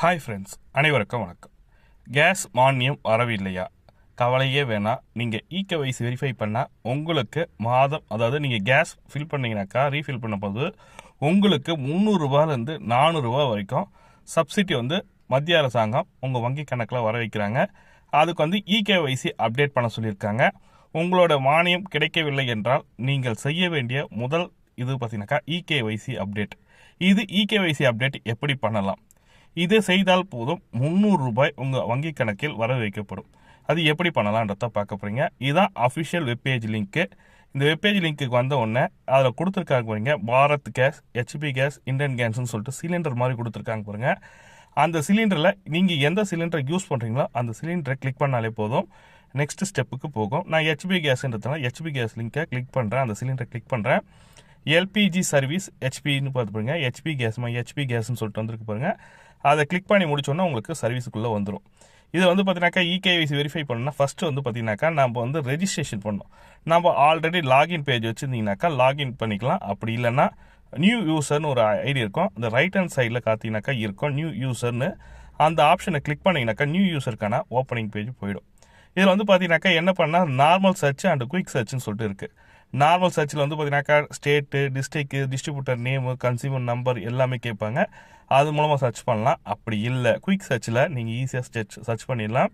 Hi friends அனைவருக்கும் வணக்கம். Case மானியம் வரவில்லையா கவலையே வேணாம். நீங்கள் இகேவைசி வெரிஃபை பண்ணால் உங்களுக்கு மாதம் அதாவது நீங்கள் கேஸ் ஃபில் பண்ணிங்கனாக்கா ரீஃபில் பண்ணும்போது உங்களுக்கு முந்நூறுரூவாலேருந்து நானூறுரூவா வரைக்கும் சப்சிடி வந்து மத்திய அரசாங்கம் உங்கள் வங்கி கணக்கில் வர வைக்கிறாங்க. அதுக்கு வந்து இகேவைசி அப்டேட் பண்ண சொல்லியிருக்காங்க. உங்களோட மானியம் கிடைக்கவில்லை என்றால் நீங்கள் செய்ய வேண்டிய முதல் இது பார்த்தீங்கன்னாக்கா இகேவைசி அப்டேட் இது இகேவைசி அப்டேட் எப்படி பண்ணலாம்? இது செய்தால் போதும். முந்நூறு ரூபாய் உங்கள் வங்கி கணக்கில் வர வைக்கப்படும். அது எப்படி பண்ணலான்றத பார்க்க போகிறீங்க இதுதான் அஃபிஷியல் வெப்பேஜ் லிங்க்கு இந்த வெப்பேஜ் லிங்க்குக்கு வந்த உடனே அதில் கொடுத்துருக்காங்க பாருங்க. Bharat gas HP gas Indian கேஸ்ன்னு சொல்லிட்டு சிலிண்டர் மாதிரி கொடுத்துருக்காங்க பாருங்க. அந்த சிலிண்டரில் நீங்கள் எந்த சிலிண்டரை யூஸ் பண்ணுறீங்களோ அந்த சிலிண்டரை கிளிக் பண்ணாலே போதும். நெக்ஸ்ட் ஸ்டெப்புக்கு போகும். நான் ஹெச்பி கேஸ்ன்றதுனால ஹெச்பி கேஸ் லிங்க்கை கிளிக் பண்ணுறேன் அந்த சிலிண்டரை கிளிக் பண்ணுறேன் எல்பிஜி சர்வீஸ் ஹெச்பின்னு பார்த்து பாருங்க. ஹெச்பி கேஸ்மா ஹெச்பி கேஸ்ன்னு சொல்லிட்டு வந்துருக்கு பாருங்கள் அதை கிளிக் பண்ணி முடிச்சோன்னா உங்களுக்கு சர்வீஸுக்குள்ளே வந்துடும் இது வந்து பார்த்தீங்கன்னாக்கா இகேவிசி வெரிஃபை பண்ணணும்னா ஃபஸ்ட்டு வந்து பார்த்தீங்கன்னாக்கா நம்ம வந்து ரெஜிஸ்ட்ரேஷன் பண்ணோம் நம்ம ஆல்ரெடி லாகின் பேஜ் வச்சுருந்தீங்கனாக்கா லாகின் பண்ணிக்கலாம். அப்படி இல்லைன்னா நியூ யூசர்னு ஒரு ஐடி இருக்கும். இந்த ரைட் ஹேண்ட் சைடில் பார்த்தீங்கன்னாக்கா இருக்கும். நியூ யூசர்னு அந்த ஆப்ஷனை கிளிக் பண்ணிங்கனாக்கா நியூ யூசருக்கான ஓப்பனிங் பேஜ் போயிடும். இதில் வந்து பார்த்தீங்கன்னாக்கா என்ன பண்ணால் நார்மல் சர்ச் அண்ட் குயிக் சர்ச்னு சொல்லிட்டு இருக்குது நார்மல் சர்ச்சில் வந்து பார்த்தீங்கன்னாக்கா state district distributor name consumer number எல்லாமே கேட்பாங்க. அது மூலமாக சர்ச் பண்ணலாம். அப்படி இல்லை குயிக் சர்ச்சில் நீங்கள் ஈஸியாக சர்ச் சர்ச் பண்ணிடலாம்.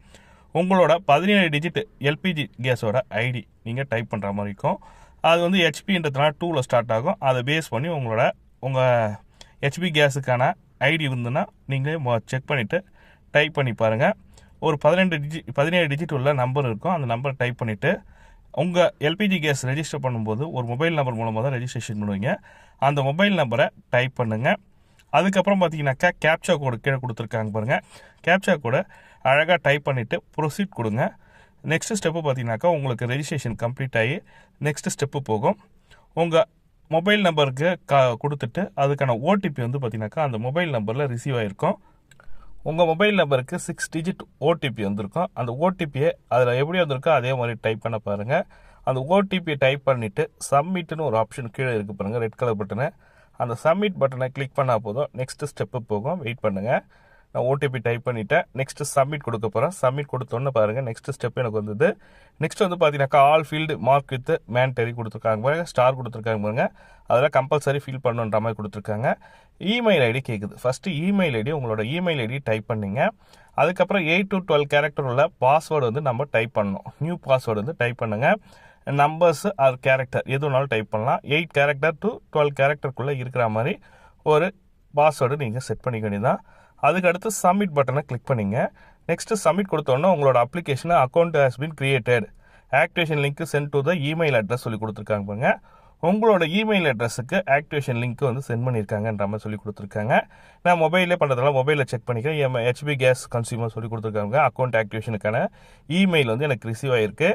உங்களோட பதினேழு டிஜிட் எல்பிஜி கேஸோட ஐடி நீங்கள் டைப் பண்ணுற மாதிரி இருக்கும். அது வந்து ஹெச்பின்றதுனால டூவில் ஸ்டார்ட் ஆகும். அதை பேஸ் பண்ணி உங்களோட உங்கள் ஹெச்பி கேஸுக்கான ஐடி இருந்துன்னா நீங்களே செக் பண்ணிவிட்டு டைப் பண்ணி பாருங்கள் ஒரு பதினெண்டு டிஜி பதினேழு டிஜிட் உள்ள நம்பர் இருக்கும். அந்த நம்பர் டைப் பண்ணிவிட்டு உங்கள் எல்பிஜி கேஸ் ரெஜிஸ்டர் பண்ணும்போது ஒரு மொபைல் நம்பர் மூலமாக தான் ரெஜிஸ்ட்ரேஷன் பண்ணுவீங்க. அந்த மொபைல் நம்பரை டைப் பண்ணுங்கள் அதுக்கப்புறம் பார்த்தீங்கன்னாக்கா கேப்சா கோடு கீழே கொடுத்துருக்காங்க பாருங்கள் கேப்சா கோடை அழகாக டைப் பண்ணிவிட்டு ப்ரொசீட் கொடுங்க. நெக்ஸ்ட் ஸ்டெப்பு பார்த்தீங்கன்னாக்கா உங்களுக்கு ரெஜிஸ்ட்ரேஷன் கம்ப்ளீட் ஆகி நெக்ஸ்ட் ஸ்டெப்பு போகும். உங்கள் மொபைல் நம்பருக்கு க கொடுத்துட்டு அதுக்கான ஓடிபி வந்து பார்த்தீங்கன்னாக்கா அந்த மொபைல் நம்பரில் ரிசீவ் ஆகிருக்கும் உங்கள் மொபைல் நம்பருக்கு சிக்ஸ் டிஜிட் ஓடிபி வந்திருக்கும். அந்த ஓடிபியை அதில் எப்படி வந்திருக்கோ அதே மாதிரி டைப் பண்ண பாருங்கள் அந்த ஓடிபியை டைப் பண்ணிவிட்டு சப்மிட்னு ஒரு ஆப்ஷன் கீழே இருக்குது பாருங்கள் ரெட் கலர் பட்டனை அந்த சப்மிட் பட்டனை கிளிக் பண்ணால் போதும். நெக்ஸ்ட் ஸ்டெப்பு போகும். வெயிட் பண்ணுங்கள் நான் ஓடிபி டைப் பண்ணிவிட்டேன் நெக்ஸ்ட் சப்மிட் கொடுக்க போகிறேன் சப்மிட் கொடுத்தோன்னு பாருங்கள் நெக்ஸ்ட் ஸ்டெப் எனக்கு வந்தது. நெக்ஸ்ட் வந்து பார்த்தீங்கன்னாக்கா all field mark with mandatory கொடுத்துருக்காங்க பாருங்க ஸ்டார் கொடுத்துருக்காங்க பாருங்க. அதெல்லாம் கம்பல்சரி ஃபில் பண்ணுன்ற மாதிரி கொடுத்துருக்காங்க. இமெயில் ஐடி கேட்குது ஃபஸ்ட்டு இமெயில் ஐடி உங்களோட இமெயில் ஐடி டைப் பண்ணிங்க. அதுக்கப்புறம் எயிட் டு டுவெல் கேரக்டர் உள்ள பாஸ்வேர்டு வந்து நம்ம டைப் பண்ணணும். நியூ பாஸ்வேர்டு வந்து டைப் பண்ணுங்கள் நம்பர்ஸ் ஆர் கேரக்டர் எது வேணாலும் டைப் பண்ணலாம். எயிட் கேரக்டர் டு டுவெல் கேரக்டருக்குள்ளே இருக்கிற மாதிரி ஒரு பாஸ்வேர்டு நீங்கள் செட் பண்ணிக்க வேண்டியதான் அதுக்கடுத்து சப்மிட் பட்டனை கிளிக் பண்ணிங்க. நெக்ஸ்ட்டு சப்மிட் கொடுத்தோன்னா உங்களோட அப்ளிகேஷனை account has been created activation link sent to the email address சொல்லி கொடுத்துருக்காங்க பாருங்க. உங்களோட இமெயில் அட்ரஸுக்கு ஆக்டிவேஷன் லிங்க் வந்து சென்ட் பண்ணியிருக்காங்கன்ற மாதிரி சொல்லி கொடுத்துருக்காங்க. நான் மொபைலே பண்ணுறதுனால மொபைலில் செக் பண்ணிக்கிறேன். எம் ஹெச்பி கேஸ் கன்சியூமர் சொல்லி கொடுத்துருக்காங்க. அக்கௌண்ட் ஆக்டிவேஷனுக்கான இமெயில் வந்து எனக்கு ரிசீவ் ஆகிருக்கு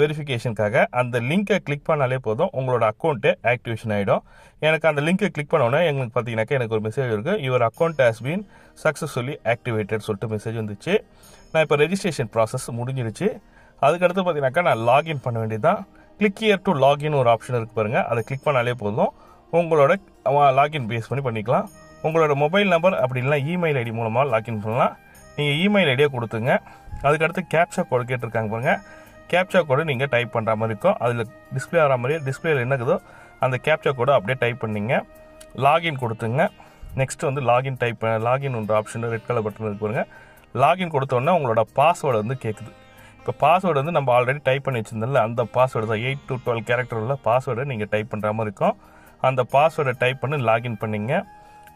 வெரிஃபிகேஷனுக்காக அந்த லிங்கை கிளிக் பண்ணாலே போதும். உங்களோட அக்கௌண்ட்டு ஆக்டிவேஷன் ஆகிடும் எனக்கு அந்த லிங்கை கிளிக் பண்ணோன்னே எங்களுக்கு பார்த்தீங்கன்னாக்கா எனக்கு ஒரு மெசேஜ் இருக்குது your account has been successfully activated சொல்லிட்டு மெசேஜ் வந்துச்சு. நான் இப்போ ரெஜிஸ்ட்ரேஷன் ப்ராசஸ் முடிஞ்சிருச்சு. அதுக்கடுத்து பார்த்தீங்கன்னாக்கா நான் லாகின் பண்ண வேண்டியதான் கிளிக் இயர் டு லாகின் ஒரு ஆப்ஷன் இருக்குது பாருங்கள் அதை கிளிக் பண்ணாலே போதும். உங்களோட லாகின் பேஸ் பண்ணி பண்ணிக்கலாம். உங்களோட மொபைல் நம்பர் அப்படி இல்லைனா இமெயில் ஐடி மூலமாக லாகின் பண்ணலாம். நீங்கள் இமெயில் ஐடியை கொடுத்துங்க அதுக்கடுத்து கேப்ஷா கோட் கேட்டிருக்காங்க பாருங்கள் கேப்சா கோடு நீங்கள் டைப் பண்ணுற மாதிரி இருக்கும் அதில் டிஸ்பிளே ஆகிற மாதிரியே டிஸ்பிளேல என்னக்குதோ அந்த கேப்சா கோடை அப்படியே டைப் பண்ணிங்க. லாகின் கொடுத்துங்க. நெக்ஸ்ட் வந்து லாகின் டைப் லாகின் ஒன்று ஆப்ஷன் ரெட் கலர் பட்டன் இருக்கு லாகின் கொடுத்தோன்னே உங்களோட பாஸ்வேர்டு வந்து கேட்குது இப்போ பாஸ்வேர்டு வந்து நம்ம ஆல்ரெடி டைப் பண்ணி வச்சுருந்தோம்ல அந்த பாஸ்வேர்டு தான் எயிட் டு டுவெல் கேரக்டர் உள்ள பாஸ்வேர்டை நீங்கள் டைப் பண்ணுற மாதிரி இருக்கும். அந்த பாஸ்வேர்டை டைப் பண்ணி லாகின் பண்ணிங்க.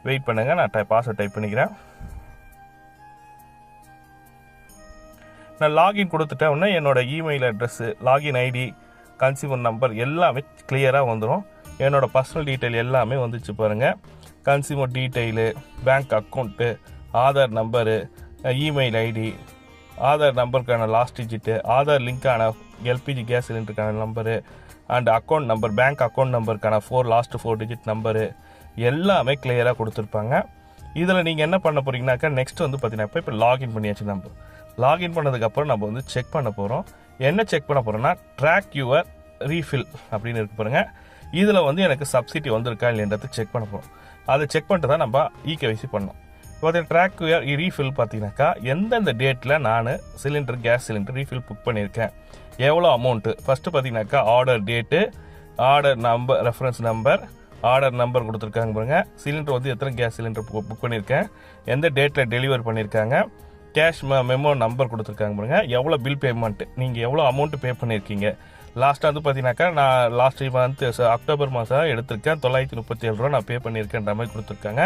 வெயிட் பண்ணுங்கள் நான் டை பாஸ்வேர்ட் டைப் பண்ணிக்கிறேன். நான் லாகின் கொடுத்துட்டேன் உடனே email address login ID consumer number எல்லாமே கிளியராக வந்துடும் என்னோடய பர்சனல் டீட்டெயில் எல்லாமே வந்துச்சு பாருங்கள் consumer detail bank account Aadhaar number email ID Aadhaar நம்பருக்கான last digit Aadhaar லிங்க்கான எல்பிஜி கேஸ் சிலிண்டருக்கான number and account number bank account நம்பருக்கான four last four digit number எல்லாமே கிளியராக கொடுத்துருப்பாங்க. இதில் நீங்கள் என்ன பண்ண போகிறீங்கனாக்கா நெக்ஸ்ட் வந்து பார்த்தீங்கன்னா இப்போ இப்போ லாகின் பண்ணியாச்சு நம்ம. லாகின் பண்ணதுக்கப்புறம் நம்ம வந்து செக் பண்ண போகிறோம் என்ன செக் பண்ண போகிறோம்னா ட்ராக் யுவர் ரீஃபில் அப்படின்னு இருக்கு பாருங்க. இதில் வந்து எனக்கு சப்சிடி வந்திருக்கா இல்லைன்றது செக் பண்ண போகிறோம் அதை செக் பண்ணிட்டு தான் நம்ம இகேவைசி பண்ணோம். பார்த்தீங்கன்னா ட்ராக் ரீஃபில் பார்த்தீங்கன்னாக்கா எந்தெந்த டேட்டில் நான் cylinder gas cylinder refill book பண்ணியிருக்கேன். எவ்வளோ அமௌண்ட்டு ஃபஸ்ட்டு பார்த்தீங்கன்னாக்கா order date order number reference number order number கொடுத்துருக்காங்க பாருங்கள் சிலிண்டர் வந்து எத்தனை கேஸ் சிலிண்டர் புக் பண்ணியிருக்கேன்? எந்த டேட்டில் டெலிவர் பண்ணியிருக்காங்க? கேஷ் மெமோ நம்பர் கொடுத்துருக்காங்க பாருங்க. எவ்வளோ பில் பேமெண்ட் நீங்கள் எவ்வளோ அமௌண்ட் பே பண்ணியிருக்கீங்க லாஸ்ட்டாக வந்து பார்த்தீங்கன்னாக்கா நான் லாஸ்ட் மந்த் அக்டோபர் மாதம் எடுத்திருக்கேன். தொள்ளாயிரத்தி முப்பத்தி ஏழு ரூபா நான் பே பண்ணியிருக்கேன்ற மாதிரி கொடுத்துருக்காங்க.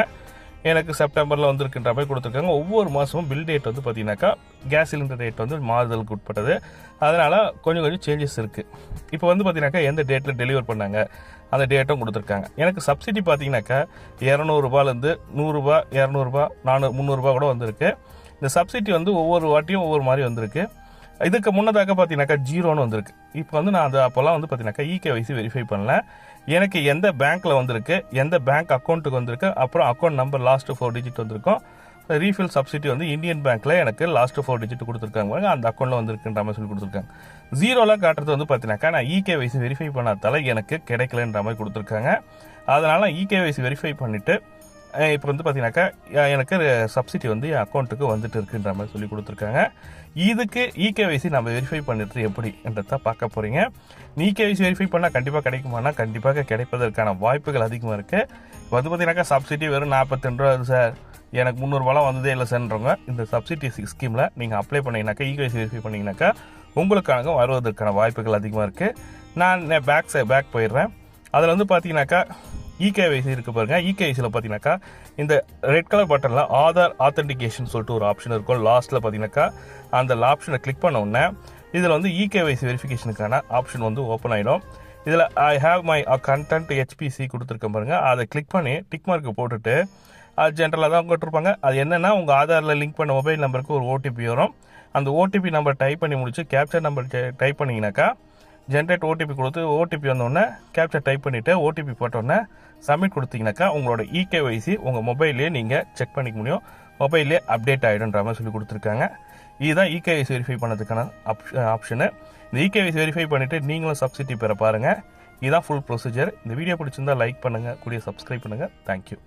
எனக்கு செப்டம்பரில் வந்திருக்குன்ற மாதிரி கொடுத்துருக்காங்க. ஒவ்வொரு மாதமும் பில் டேட் வந்து பார்த்தீங்கன்னாக்கா கேஸ் சிலிண்டர் ரேட் வந்து மாறுதலுக்கு உட்பட்டது. அதனால் கொஞ்சம் கொஞ்சம் சேஞ்சஸ் இருக்குது இப்போ வந்து பார்த்தீங்கன்னாக்கா எந்த டேட்டில் டெலிவர் பண்ணாங்க அந்த டேட்டும் கொடுத்துருக்காங்க. எனக்கு சப்சிடி பார்த்தீங்கன்னாக்கா இரநூறுபாலேருந்து நூறுரூபா இரநூறுபா நானூறு முந்நூறுரூபா கூட வந்திருக்கு. இந்த சப்சிடி வந்து ஒவ்வொரு வாட்டியும் ஒவ்வொரு மாதிரி வந்திருக்கு. இதுக்கு முன்னதாக பார்த்தீங்கன்னாக்கா ஜீரோன்னு வந்திருக்கு. இப்போ வந்து நான் அது அப்போல்லாம் வந்து பார்த்தீங்கன்னாக்கா இகேவைசி வெரிஃபை பண்ணல. எனக்கு எந்த பேங்க்கில் வந்திருக்கு எந்த பேங்க் அக்கௌண்ட்டுக்கு வந்திருக்கு அப்புறம் account number last four digit வந்திருக்கும். ரீஃபில் சப்சிடி வந்து இந்தியன் பேங்க்கில் எனக்கு லாஸ்ட் ஃபோர் டிஜிட் கொடுத்துருக்காங்க அந்த அக்கௌண்ட்டில் வந்திருக்குன்ற மாதிரி சொல்லி கொடுத்துருக்காங்க. ஜீரோலாம் காட்டுறது வந்து பார்த்தீங்கன்னாக்கா நான் இகேவைசி வெரிஃபை பண்ணாதால எனக்கு கிடைக்கலன்ற மாதிரி கொடுத்துருக்காங்க. அதனால் இகேவைசி வெரிஃபை பண்ணிவிட்டு இப்போ வந்து பார்த்தீங்கன்னாக்கா எனக்கு சப்சிடி வந்து என் அக்கௌண்ட்டுக்கு வந்துட்டு இருக்குன்ற மாதிரி சொல்லி கொடுத்துருக்காங்க. இதுக்கு இகேவைசி நம்ம வெரிஃபை பண்ணிட்டு எப்படி என்றதை பார்க்க போகிறீங்க இகேவைசி வெரிஃபை பண்ணால் கண்டிப்பாக கிடைக்குமானா கண்டிப்பாக கிடைப்பதற்கான வாய்ப்புகள் அதிகமாக இருக்குது இப்போ வந்து பார்த்தீங்கன்னாக்கா சப்சிடி வெறும் நாற்பத்தி ரூபா சார். எனக்கு முந்நூறுபாலாம் வந்ததே இல்லை சார்ன்றவங்க இந்த சப்சிடி ஸ்கீமில் நீங்கள் அப்ளை பண்ணீங்கன்னாக்கா இகேவைசி வெரிஃபை பண்ணிங்கனாக்கா உங்களுக்காக வருவதற்கான வாய்ப்புகள் அதிகமாக இருக்குது நான் பேக் பேக் போயிடுறேன். அதில் வந்து பார்த்தீங்கன்னாக்கா இகேவைசி இருக்கு பாருங்க. இகேவைசியில் பார்த்தீங்கன்னாக்கா இந்த ரெட் கலர் பட்டனில் ஆதார் ஆத்தென்டிகேஷன் சொல்லிட்டு ஒரு ஆப்ஷன் இருக்கும். லாஸ்ட்டில் பார்த்தீங்கன்னாக்கா அந்த ஆப்ஷனை கிளிக் பண்ண உடனே இதில் வந்து இகேவைசி வெரிஃபிகேஷனுக்கான ஆப்ஷன் வந்து ஓப்பன் ஆகிடும் இதில் I have my content HPC கொடுத்துருக்கேன் பாருங்கள் அதை கிளிக் பண்ணி டிக் மார்க்கு போட்டுட்டு அது ஜென்ரலாக தான் கொடுத்துருப்பாங்க அது என்னென்னா உங்கள் ஆதாரில் லிங்க் பண்ண மொபைல் நம்பருக்கு ஒரு ஓடிபி வரும். அந்த ஓடிபி நம்பர் டைப் பண்ணி முடிச்சு கேப்சர் நம்பர் டைப் பண்ணிங்கனாக்கா ஜென்ரேட் ஓடிபி கொடுத்து ஓடிபி வந்தோடனே கேப்சர் டைப் பண்ணிவிட்டு ஓடிபி போட்டோடனே சப்மிட் கொடுத்தீங்கனாக்கா உங்களோட இகேஒய்சி உங்கள் மொபைல்லேயே நீங்கள் செக் பண்ணிக்க முடியும். மொபைல்லே அப்டேட் ஆகிடுன்ற மாதிரி சொல்லி கொடுத்துருக்காங்க. இதுதான் இகேஒய்சி வெரிஃபை பண்ணதுக்கான ஆப்ஷனு இந்த இகேஒய்சி வெரிஃபை பண்ணிவிட்டு நீங்களும் சப்சிடி பெற பாருங்கள் இதுதான் ஃபுல் ப்ரொசீஜர் இந்த வீடியோ பிடிச்சிருந்தா லைக் பண்ணுங்கள் கூடிய சப்ஸ்கிரைப் பண்ணுங்கள் தேங்க்யூ